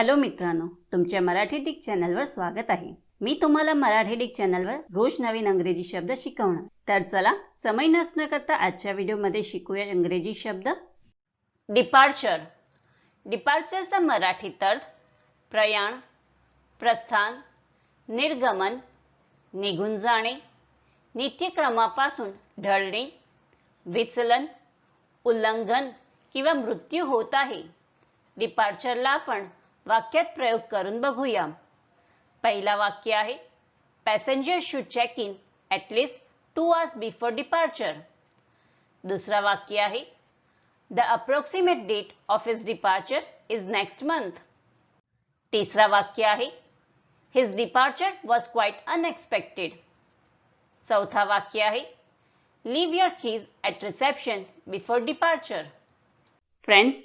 Hello मित्रांनो तुमच्या Marathi Dick चॅनलवर स्वागत आहे. मी तुम्हाला मराठी डिक चॅनलवर रोज नवीन अंग्रेजी शब्द शिकवणार. तर चला समय नसणं करता आजच्या व्हिडिओमध्ये शिकूया इंग्रजी शब्द. डिपार्चर डिपार्चरचा मराठीत अर्थ प्रयाण प्रस्थान निर्गमन निघून जाणे नित्यक्रमापासून ढळणे विचलन उल्लंघन किंवा मृत्यू होत आहे. डिपार्चरला आपण वाक्यात प्रयोग करून बघूया. पहिला वाक्य आहे passenger should check in at least two hours before departure दुसरा वाक्य आहे the approximate date of his departure is next month तिसरा वाक्य आहे his departure was quite unexpected चौथा वाक्य आहे leave your keys at reception before departure friends